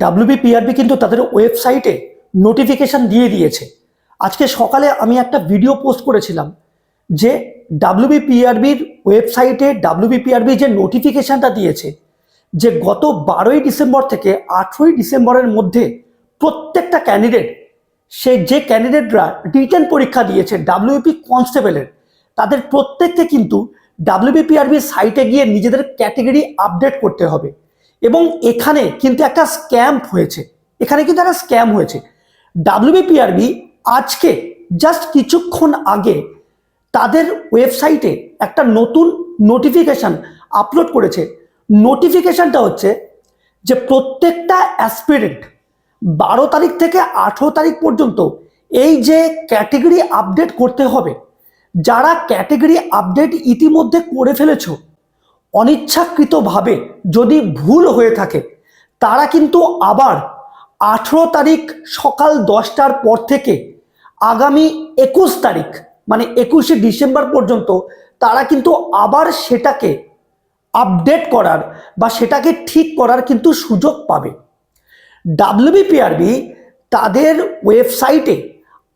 WBPRB কিন্তু তাদের ওয়েবসাইটে নোটিফিকেশন দিয়ে দিয়েছে। আজকে সকালে আমি একটা ভিডিও পোস্ট করেছিলাম যে ডাব্লিউবিপিআরবির ওয়েবসাইটে ডাব্লিউবিপিআরবি যে নোটিফিকেশনটা দিয়েছে, যে গত বারোই ডিসেম্বর থেকে আঠেরোই ডিসেম্বরের মধ্যে প্রত্যেকটা ক্যান্ডিডেট সে যে ক্যান্ডিডেটরা রিটেন পরীক্ষা দিয়েছে ডাব্লিউপি কনস্টেবলের তাদের প্রত্যেককে কিন্তু ডাব্লিউবিপিআরবি সাইটে গিয়ে নিজেদের ক্যাটেগরি আপডেট করতে হবে। এবং এখানে কিন্তু একটা স্ক্যাম হয়েছে। এখানে কিন্তু একটা স্ক্যাম হয়েছে। ডাব্লিউবিপিআরবি আজকে জাস্ট কিছুক্ষণ আগে তাদের ওয়েবসাইটে একটা নতুন নোটিফিকেশন আপলোড করেছে। নোটিফিকেশনটা হচ্ছে যে প্রত্যেকটা অ্যাসপিরেন্ট বারো তারিখ থেকে আঠেরো তারিখ পর্যন্ত এই যে ক্যাটেগরি আপডেট করতে হবে, যারা ক্যাটেগরি আপডেট ইতিমধ্যে করে ফেলেছো অনিচ্ছাকৃতভাবে যদি ভুল হয়ে থাকে, তারা কিন্তু আবার আঠেরো তারিখ সকাল দশটার পর থেকে আগামী একুশ তারিখ মানে একুশে ডিসেম্বর পর্যন্ত তারা কিন্তু আবার সেটাকে আপডেট করার বা সেটাকে ঠিক করার কিন্তু সুযোগ পাবে। ডাব্লিউবিপিআরবি তাদের ওয়েবসাইটে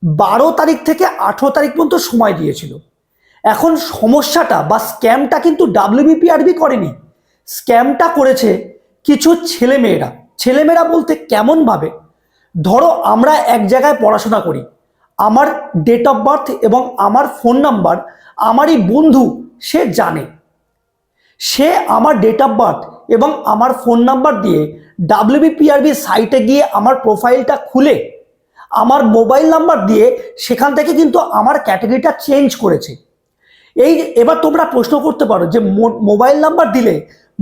বারো তারিখ থেকে আঠেরো তারিখ পর্যন্ত সময় দিয়েছিল। এখন সমস্যাটা বা স্ক্যামটা কিন্তু ডাব্লিউবিপিআরবি করেনি। স্ক্যামটা করেছে কিছু ছেলেমেয়েরা। ছেলেমেয়েরা বলতে কেমনভাবে ধরো আমরা এক জায়গায় পড়াশোনা করি। আমার ডেট অফ বার্থ এবং আমার ফোন নাম্বার আমারই বন্ধু, সে জানে। সে আমার ডেট অফ বার্থ এবং আমার ফোন নাম্বার দিয়ে ডাব্লিউবিপিআরবি সাইটে গিয়ে আমার প্রোফাইলটা খুলে, আমার মোবাইল নাম্বার দিয়ে সেখান থেকে কিন্তু আমার ক্যাটাগরিটা চেঞ্জ করেছে। এই এবার তোমরা প্রশ্ন করতে পারো যে মোবাইল নাম্বার দিলে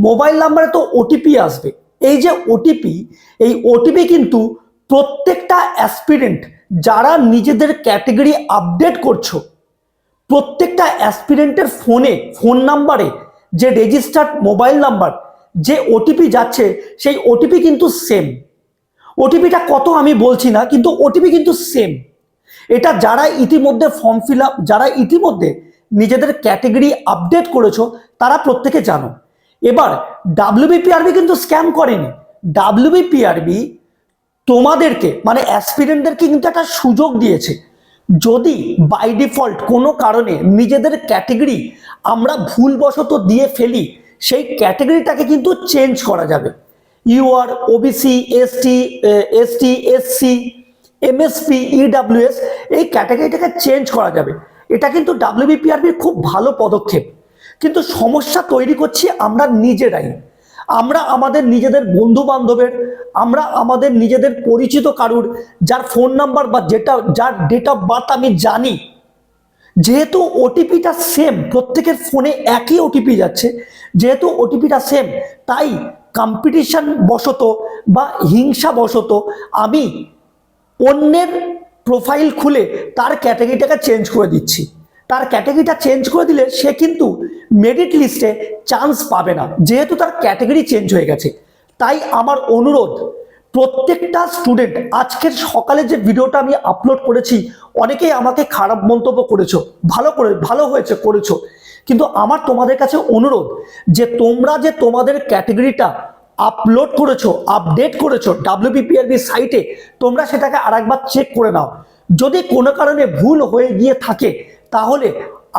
মোবাইল নাম্বারে তো ওটিপি আসবে। এই যে ওটিপি এই ওটিপি কিন্তু প্রত্যেকটা অ্যাসপিরেন্ট যারা নিজেদের ক্যাটেগরি আপডেট করছ, প্রত্যেকটা অ্যাসপিরেন্টের ফোনে ফোন নাম্বারে যে রেজিস্টার্ড মোবাইল নাম্বার যে ওটিপি যাচ্ছে, সেই ওটিপি কিন্তু সেম ওটিপিটা কত আমি বলছি না, কিন্তু ওটিপি কিন্তু সেম এটা যারা ইতিমধ্যে ফর্ম ফিল যারা ইতিমধ্যে নিজেদের ক্যাটেগরি আপডেট করেছ, তারা প্রত্যেকে জানো। এবার ডাব্লিউবিপিআরবি কিন্তু স্ক্যাম করেনি। ডাব্লিউবিপিআরবি তোমাদেরকে মানে অ্যাসপিরেন্টদেরকে কিন্তু একটা সুযোগ দিয়েছে। যদি বাই ডিফল্ট কোনো কারণে নিজেদের ক্যাটেগরি আমরা ভুলবশত দিয়ে ফেলি, সেই ক্যাটেগরিটাকে কিন্তু চেঞ্জ করা যাবে। UR OBC ST ST SC MSP EWS এই ক্যাটাগরিটাকে চেঞ্জ করা যাবে। এটা কিন্তু ডাব্লিউবিপিআরবির খুব ভালো পদক্ষেপ। কিন্তু সমস্যা তৈরি করছি আমরা নিজেরাই। আমরা আমাদের নিজেদের বন্ধু বান্ধবের আমরা আমাদের নিজেদের পরিচিত কারুর, যার ফোন নাম্বার বা যেটা, যার ডেট অফ বার্থ আমি জানি। যেহেতু ওটিপিটা সেম প্রত্যেকের ফোনে একই ওটিপি যাচ্ছে। যেহেতু ওটিপিটা সেম তাই কম্পিটিশন বশত বা হিংসা বশত আমি অন্যের প্রোফাইল খুলে তার ক্যাটাগরিটাকে চেঞ্জ করে দিচ্ছি। তার ক্যাটাগরিটা চেঞ্জ করে দিলে সে কিন্তু মেরিট লিস্টে চান্স পাবে না, যেহেতু তার ক্যাটাগরি চেঞ্জ হয়ে গেছে। তাই আমার অনুরোধ, প্রত্যেকটা স্টুডেন্ট আজকের সকালে যে ভিডিওটা আমি আপলোড করেছি, অনেকেই আমাকে খারাপ মন্তব্য করেছ, ভালো করে, ভালো হয়েছে, করেছ। কিন্তু আমার তোমাদের কাছে অনুরোধ যে তোমরা যে তোমাদের ক্যাটাগরিটা আপলোড করেছ আপডেট করেছ ডাব্লিউবিপিআরবি সাইটে তোমরা সেটাকে আরেকবার চেক করে নাও। যদি কোনো কারণে ভুল হয়ে গিয়ে থাকে, তাহলে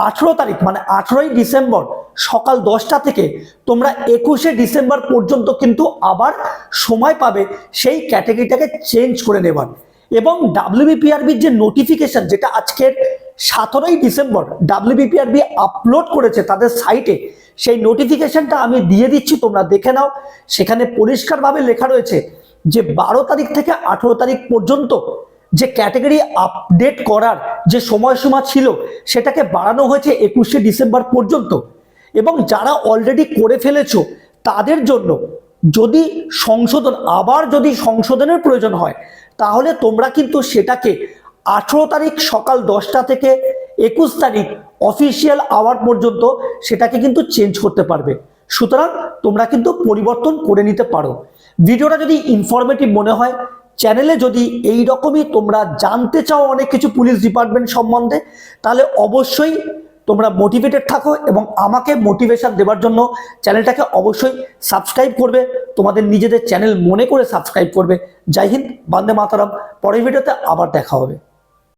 আঠেরো তারিখ মানে আঠেরোই ডিসেম্বর সকাল দশটা থেকে তোমরা একুশে ডিসেম্বর পর্যন্ত কিন্তু আবার সময় পাবে সেই ক্যাটাগরিটাকে চেঞ্জ করে নেবার। এবং ডাব্লিউবিপিআরবির যে নোটিফিকেশন যেটা আজকের সতেরোই ডিসেম্বর ডাব্লিউবিপিআরবি আপলোড করেছে তাদের সাইটে সেই নোটিফিকেশনটা আমি দিয়ে দিচ্ছি, তোমরা দেখে নাও। সেখানে পরিষ্কারভাবে লেখা রয়েছে যে বারো তারিখ থেকে আঠেরো তারিখ পর্যন্ত যে ক্যাটাগরি আপডেট করার যে সময়সীমা ছিল, সেটাকে বাড়ানো হয়েছে একুশে ডিসেম্বর পর্যন্ত। এবং যারা অলরেডি করে ফেলেছো, তাদের জন্য যদি সংশোধন, আবার যদি সংশোধনের প্রয়োজন হয়, তাহলে তোমরা কিন্তু সেটাকে আঠেরো তারিখ সকাল দশটা থেকে একুশ তারিখ অফিসিয়াল আওয়ার পর্যন্ত সেটাকে কিন্তু চেঞ্জ করতে পারবে। সুতরাং তোমরা কিন্তু পরিবর্তন করে নিতে পারো। ভিডিওটা যদি ইনফরমেটিভ মনে হয় চ্যানেলে যদি এই রকমই তোমরা জানতে চাও অনেক কিছু পুলিশ ডিপার্টমেন্ট সম্বন্ধে, তাহলে অবশ্যই তোমরা মোটিভেটেড থাকো এবং আমাকে মোটিভেশন দেওয়ার জন্য চ্যানেলটাকে অবশ্যই সাবস্ক্রাইব করবে। তোমাদের নিজেদের চ্যানেল মনে করে সাবস্ক্রাইব করবে। জয় হিন্দ, বন্দে মাতারাম। পরের ভিডিওতে আবার দেখা হবে।